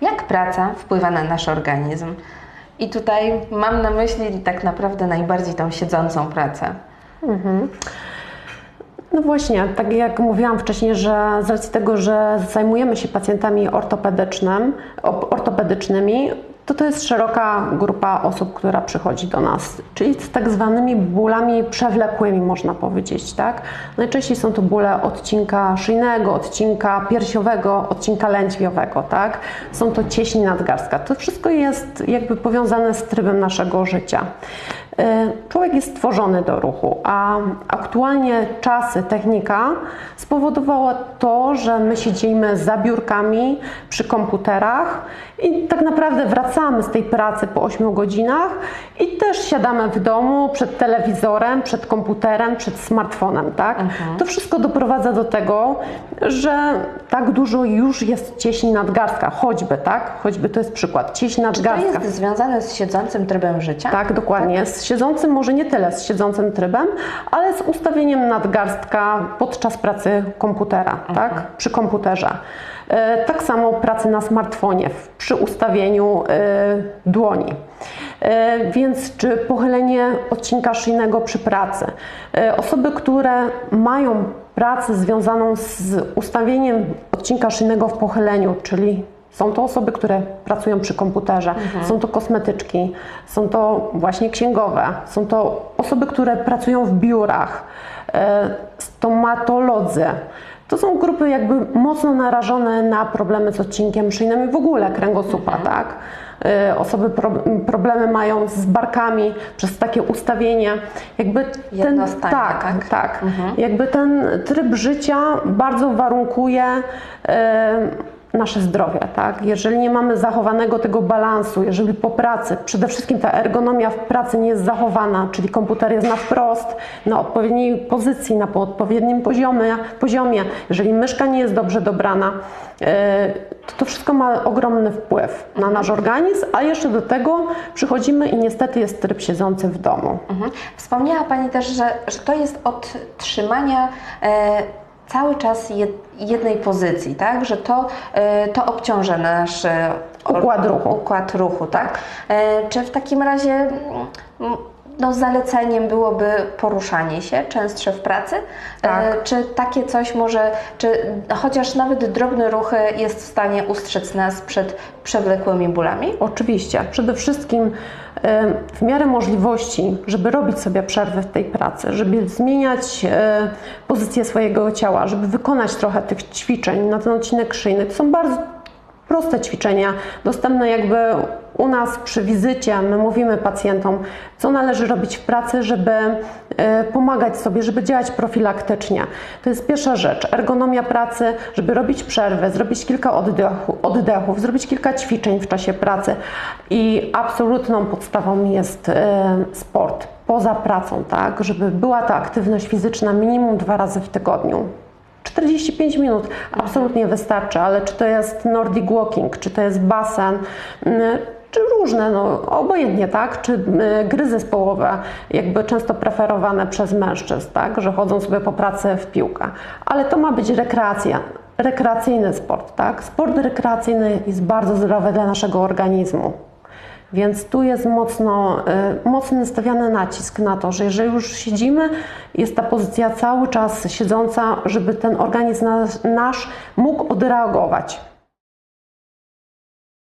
Jak praca wpływa na nasz organizm? I tutaj mam na myśli tak naprawdę najbardziej tą siedzącą pracę. No właśnie, tak jak mówiłam wcześniej, że z racji tego, że zajmujemy się pacjentami ortopedycznym, op- ortopedycznymi, to to jest szeroka grupa osób, która przychodzi do nas, czyli z tak zwanymi bólami przewlekłymi, można powiedzieć, tak? Najczęściej są to bóle odcinka szyjnego, odcinka piersiowego, odcinka lędźwiowego, tak? Są to cieśni nadgarstka. To wszystko jest jakby powiązane z trybem naszego życia. E, Człowiek jest stworzony do ruchu, a aktualnie czasy, technika spowodowała to, że my siedzimy za biurkami przy komputerach i tak naprawdę wracamy z tej pracy po 8 godzinach i też siadamy w domu przed telewizorem, przed komputerem, przed smartfonem, tak? To wszystko doprowadza do tego, że tak dużo już jest cieśni nadgarstka, choćby, tak? Choćby to jest przykład, cieśń Czy to nadgarstka. jest związane z siedzącym trybem życia? Tak, dokładnie. Z siedzącym, może nie tyle z siedzącym trybem, ale z ustawieniem nadgarstka podczas pracy komputera, tak? Przy komputerze. E, Tak samo pracy na smartfonie, przy ustawieniu e, dłoni. E, Więc czy pochylenie odcinka szyjnego przy pracy. Osoby, które mają pracę związaną z ustawieniem odcinka szyjnego w pochyleniu, czyli są to osoby, które pracują przy komputerze, są to kosmetyczki, są to właśnie księgowe, są to osoby, które pracują w biurach, e, stomatolodzy. To są grupy jakby mocno narażone na problemy z odcinkiem szyjnym i w ogóle kręgosłupa, tak? E, Osoby pro, problemy mają z barkami przez takie ustawienie. Jakby ten, tak, tak? tak. Jakby ten tryb życia bardzo warunkuje e, nasze zdrowie, tak? Jeżeli nie mamy zachowanego tego balansu, jeżeli po pracy, przede wszystkim ta ergonomia w pracy nie jest zachowana, czyli komputer jest na wprost, na odpowiedniej pozycji, na odpowiednim poziomie, poziomie jeżeli myszka nie jest dobrze dobrana, e, to to wszystko ma ogromny wpływ na nasz organizm, a jeszcze do tego przychodzimy i niestety jest tryb siedzący w domu. Mhm. Wspomniała Pani też, że, że to jest od trzymania e, cały czas jed, jednej pozycji, tak? Że to, e, to obciąża nasz or- Układ ruchu. Układ ruchu, tak? E, czy w takim razie mm, no, zaleceniem byłoby poruszanie się częstsze w pracy? Tak. E, czy takie coś może, czy chociaż nawet drobne ruchy jest w stanie ustrzec nas przed przewlekłymi bólami? Oczywiście. Przede wszystkim e, w miarę możliwości, żeby robić sobie przerwy w tej pracy, żeby zmieniać e, pozycję swojego ciała, żeby wykonać trochę tych ćwiczeń na ten odcinek szyjny. To są bardzo proste ćwiczenia, dostępne jakby u nas przy wizycie. My mówimy pacjentom, co należy robić w pracy, żeby e, pomagać sobie, żeby działać profilaktycznie. To jest pierwsza rzecz. Ergonomia pracy, żeby robić przerwy, zrobić kilka oddechu, oddechów, zrobić kilka ćwiczeń w czasie pracy. I absolutną podstawą jest e, sport poza pracą, tak, żeby była ta aktywność fizyczna minimum dwa razy w tygodniu. 45 minut absolutnie wystarczy, ale czy to jest Nordic Walking, czy to jest basen, czy różne, no obojętnie, tak? Czy y, gry zespołowe, jakby często preferowane przez mężczyzn, tak? Że chodzą sobie po pracy w piłkę. Ale to ma być rekreacja, rekreacyjny sport, tak? Sport rekreacyjny jest bardzo zdrowy dla naszego organizmu. Więc tu jest mocno, y, mocno stawiany nacisk na to, że jeżeli już siedzimy, jest ta pozycja cały czas siedząca, żeby ten organizm nas, nasz mógł odreagować.